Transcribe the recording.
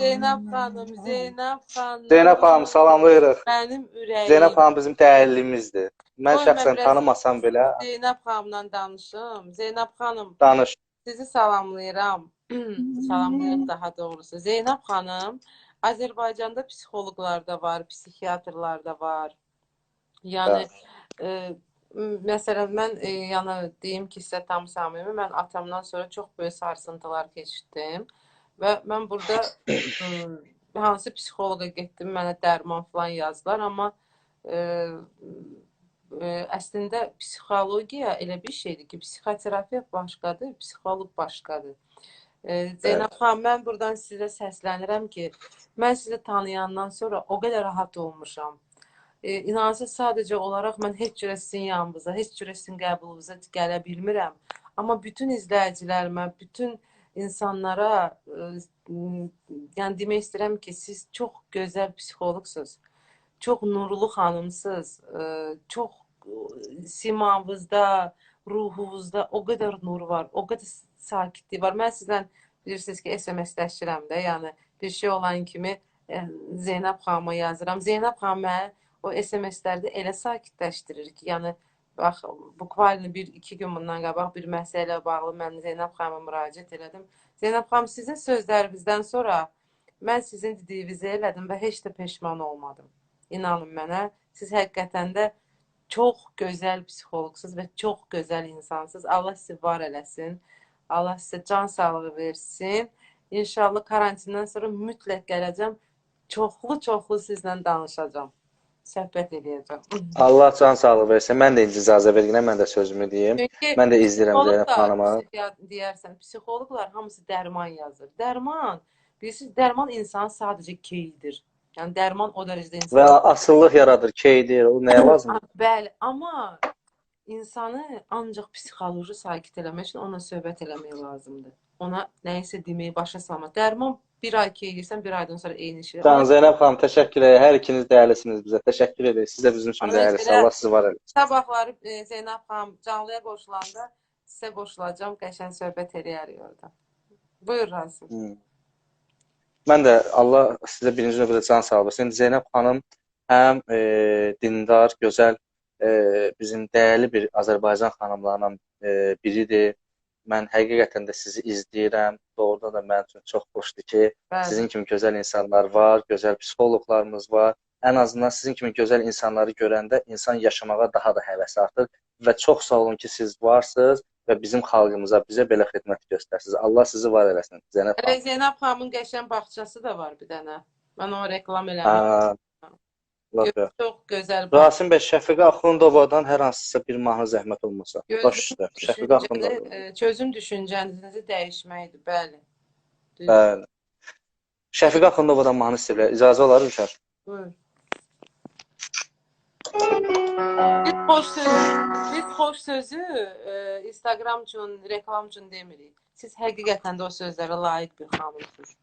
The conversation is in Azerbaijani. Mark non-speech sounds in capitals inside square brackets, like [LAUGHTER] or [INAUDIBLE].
Zeynəb xanım, Zeynəb xanım. Zeynəb xanım salamlayırıq. Mənim ürəyim. Zeynəb xanım bizim dəyərlimizdir. Mən Qoy şəxsən mən biraz tanımasam belə Zeynəb xanımla danışım. Zeynəb xanım, danış. sizi salamlayıram. [CLEARS THROAT] Salamlayırıq daha doğrusu. Zeynəb xanım, Azərbaycanda psixoloqlar da var, psixiatrlar da var. Yəni e, m- məsələn mən e, yəni deyim ki, sizə tam samimi, mən atamdan sonra çox böyük sarsıntılar keçirdim və mən burada [COUGHS] m, hansı psixoloqa getdim, mənə dərman falan yazdılar, amma e, e, əslində psixologiya elə bir şeydir ki, psixoterapiya başqadır, psixoloq başqadır. Zeynəb xanım, mən buradan sizə səslənirəm ki, mən sizi tanıyandan sonra o qədər rahat olmuşam. E, inansız sadəcə olaraq mən heç cürə sizin yanınıza, heç cürə sizin qəbulunuza gələ bilmirəm. Amma bütün izləyicilərimə, bütün insanlara e, m, yəni demək istəyirəm ki, siz çox gözəl psixoloqsuz. Çox nurlu xanımsınız. E, çox e, simanızda, ruhunuzda o qədər nur var, o qədər sakitlik var. Mən sizlə bilirsiniz ki, SMS-ləşirəm də, yəni bir şey olan kimi e, Zeynəb xanıma yazıram. Zeynəb xanım mənə o SMS-lərdə elə sakitləşdirir ki, yəni bax bukvalno bir iki gün bundan qabaq bir məsələ ilə bağlı mən Zeynəb xanıma müraciət elədim. Zeynəb xanım sizin sözlərinizdən sonra mən sizin dediyinizi elədim və heç də peşman olmadım. İnanın mənə, siz həqiqətən də çox gözəl psixoloqsuz və çox gözəl insansınız. Allah sizi var eləsin. Allah sizə can sağlığı versin. İnşallah karantindən sonra mütləq gələcəm. Çoxlu-çoxlu sizlə danışacağam. Söhbət edəcəm. Allah can sağlığı versin. Mən də icazə verginə mən də sözümü deyim. Çünki Mən də izləyirəm Zeynəb xanımı. deyərsən, psixoloqlar hamısı dərman yazır. Dərman, bilirsiniz, dərman insan sadəcə keydir. Yəni dərman o dərəcədə Və insan asıllıq yaradır, keydir. O nəyə lazımdır? Bəli, amma insanı ancaq psixoloji sakit eləmək üçün ona söhbət eləmək lazımdır. Ona nəyisə deməyi başa salmaq. Dərman bir ay keyirsən, bir aydan sonra eyni şey. Can Zeynəb xanım təşəkkür edirəm. Hər ikiniz dəyərlisiniz bizə. Təşəkkür edirik. Siz də bizim üçün Amma dəyərlisiniz. belə- Allah sizi var eləsin. Sabahları e, Zeynəb xanım canlıya qoşulanda sizə qoşulacağam, qəşəng söhbət eləyərik orada. Buyur Rasim. Hmm. Mən də Allah sizə birinci növbədə can sağlığı versin. Zeynəb xanım həm e, dindar, gözəl, e, bizim dəyərli bir Azərbaycan xanımlarından e, biridir. Mən həqiqətən də sizi izləyirəm. Doğrudan da mənim üçün çox xoşdur ki, Bəli. sizin kimi gözəl insanlar var, gözəl psixoloqlarımız var. Ən azından sizin kimi gözəl insanları görəndə insan yaşamağa daha da həvəs artır və çox sağ olun ki, siz varsınız və bizim xalqımıza, bizə belə xidmət göstərsiniz. Allah sizi var eləsin. Elə xanım. Zeynəb xanımın qəşəng bağçası da var bir dənə. Mən o reklam eləmişdim. Lap Çox gözəl. Rasim bəy, Şəfiqə Axundovadan hər hansısa bir mahnı zəhmət olmasa. Baş üstə. Şəfiqə Axundova. e, çözüm düşüncənizi dəyişməkdir, bəli. Düz. Bəli. Şəfiqə Axundovadan mahnı istəyirlər. İcazə olar Ülkər? Buyur. Biz xoş sözü, biz xoş sözü e, Instagram üçün, reklam üçün demirik. Siz həqiqətən də o sözlərə layiq bir xanımsınız.